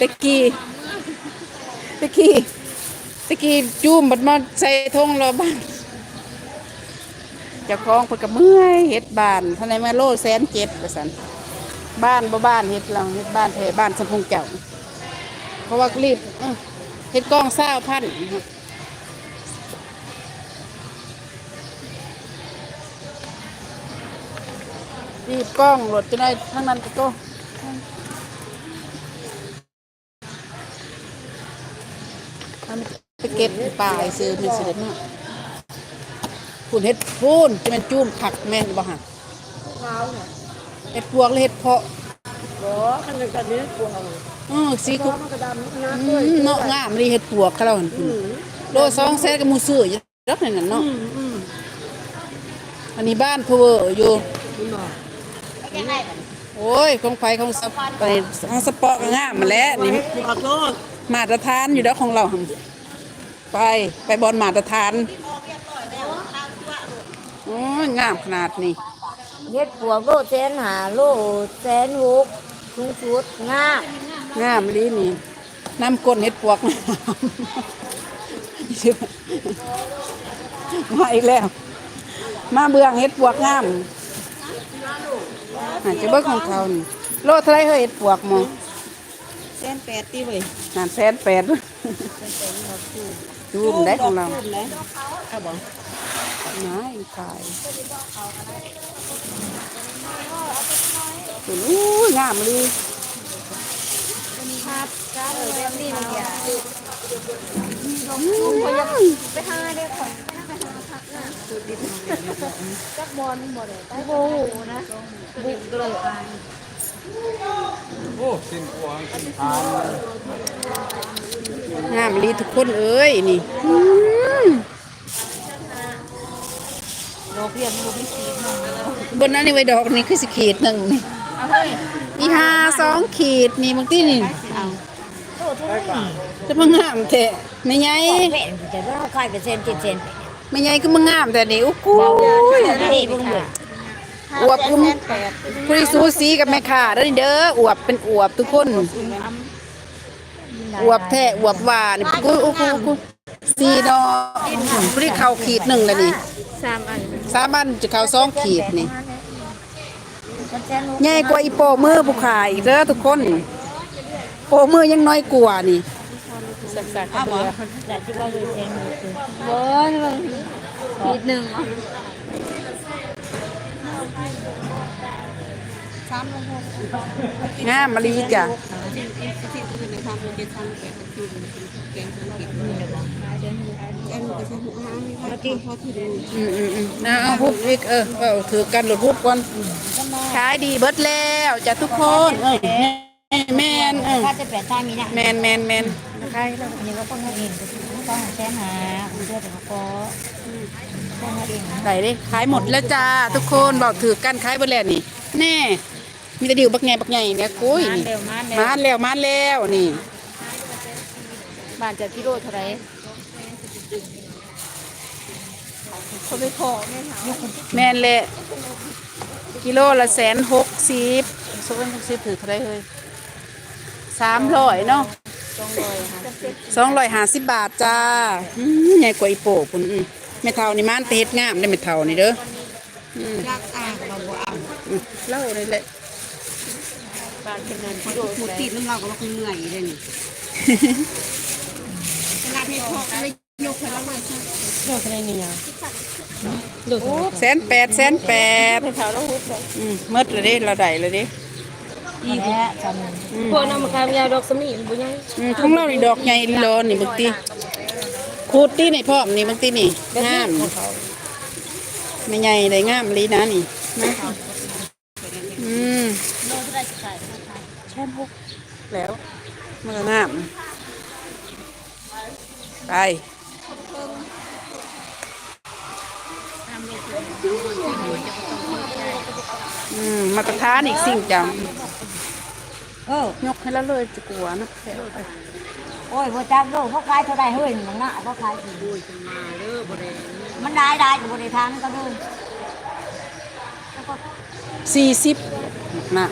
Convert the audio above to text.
ตะกี้ตะกี้ตะกี้จุ่มบัดมาใส่ทงรอบ้านเจ้าของเพิ่นก็เมื่อยเฮ็ดบ้านเท่าไหร่มาโลแสนเจ็ดว่าซั่นบ้านบ่บ้านเฮ็ดเราเฮ็ดบ้านแท้บ้านสะพุงเจ้าเพราะว่ารีบเฮ็ดกล้องเศร้าพันรีบกล้องรถจะได้ทั้งนั้นก็ โตทำไปเก็บป่ายซื้อมันสิเด็ดมากพูนเฮ็ดพูนจะมันจุ่มผักแม่นบ่ฮะเท้าเนี่ยเฮ็ดพวกหรือเฮ็ดเพาะบ่คันกันนี้กลัวเอาอือสีเพกุราะมันกระดำนะอืเอ้ยมเนาะงามเลยเฮ็ดปวกเขาเราหั่นอืมโลสองแสนก็มูซื้ออยู่รับนั่นน่ะเนาะอืมอืมอันนี้บ้านเพอเวอร์อยู่นี่หน่อยโอ้ยของไฟของสปไปของสปอร์ก็งามมาแหล้วนี่ขอโทษมาตรฐานอยู่แล้วของเราหั่น ไปไปบอลมาตรฐานโอ้ยงามขนาดนี้เฮ็ดปัวโลแสนหาโลแสนหกสูงสุดงามงามลีนี่น้ำก้นเฮ็ดปวกมาอีกแล้ว มาเบื้องเฮ็ดปวกงามอาจจะเบิ่งของเขานี่โลเท่าไรเฮ้ยเฮ็ดปวกหมอแสนแปดตีเว้ยนานแสนแปด จูมได้ของเราจุ่มเลยเอาบ่ไม้ขายโอ้ยงามเลยครับจ้าเลยแบบนี้มันอย่าไปหาได้จักบอลบ่ได้ไปโอ้โหนะบุกเลยโอ้สิ้นกวางสิ้นทาง มลีทุกคนเอ้ยนี่อืมโลเพียนโลพิสีมันบนนั้นนี่ไว้ดอกนี่คือสิขีดหนึ่งนี่เอาเฮ้ยอีหาสองขีดนี่บางทีนี่เอาโตทุกนี่จะมางามแท้ไม่ใหญ่แผ่นจะว่าเขาขายเป็นเซนเจ็ดเซนไม่ใหญ่ก็มางามแต่นี่โอ้โหนี่เบิ่งเลยอวบคุณคุณสูสีกับแม่ค้าเด้อนี่เด้ออวบเป็นอวบทุกคน อวบแท้อวบหวานกูกูกูกูสีดอกกูได้เข้าขีดหนึ่งแล้วนี่สามอันสามอันจะเข้าสองขีดนี่มันแสนหกใหญ่กว่าอีโปมือผู้ขายอีกเด้อทุกคน โปมือยังน้อยกว่านี่สักๆเอาบ่แต่ที่ว่าเลยแสนหกคือบ่มันขีดหนึ่ง งามมะลีจ้ะอืมอืมอืมนะเอาพุกอีกเออเอาถือกันหลุดพุกก่อนขายดีเบิดแล้วจ้ะทุกคนเออแมนเออถ้าจะแปดท่ามีนะแมนแมนแมนใครเราอันนี้ก็ต้องมาเองต้องแสนหาเพื่อแต่ก็ต้องมาเองไหนดิขายหมดแล้วจ้าทุกคนบอกถือกันขายเบิดแล้วนี่แน่ มีแต่ดิวบักไงบักไงเนี่ยกุ้ยนี่เร็วมากมาแล้วมาแล้วนี่ บ้านจะกิโลเท่าไหร่คนไปขอแม่ถามแม่นแหละกิโลละแสนหกสิบโซนหกสิบถือเท่าไรเฮ้ยสามร้อยเนาะสองร้อยห้าสิบบาทจ้าอืมใหญ่กว่าอีโปะคุณอืมแม่เท่านี่มันแต่เฮ็ดงามได้แม่เท่านี่เด้ออืมรักอ่างเราบ่เอาอืมเล่าเลยแหละ บ้านเป็นเงินหมูตีน้ำเราก็ว่าคือเหนื่อยเลยนี่ขนาดที่พอไปยกพลังมาใช่โลเท่าไหร่นี่นะแสนแปดแสนแปดแถวเราหุบเลยอืมหมดเลยเดิเราได้เลยเดิอีกแล้วจำพวกน้ำมันกายาวดอกสมีบุญยังอืมของเรานี่ดอกใหญ่ลีโลนี่บางทีขูดตีในพร้อมนี่บางทีนี่งามไม่ใหญ่เลยงามลีนะนี่นะอืม โลเท่าไหร่ขาย แช่นหกแล้วมันก็งามไปอืมมาตรฐานอีกสิ่งจังเออยกให้แล้วเลยจะกลัวนะแถวไปโอ้ยบ่จักโลเขาขายเท่าไหร่เฮ้ยมันน่ะเขาขายสิดูมันได้ได้อยู่บ่ได้ทานก็เด้อสี่สิบนะ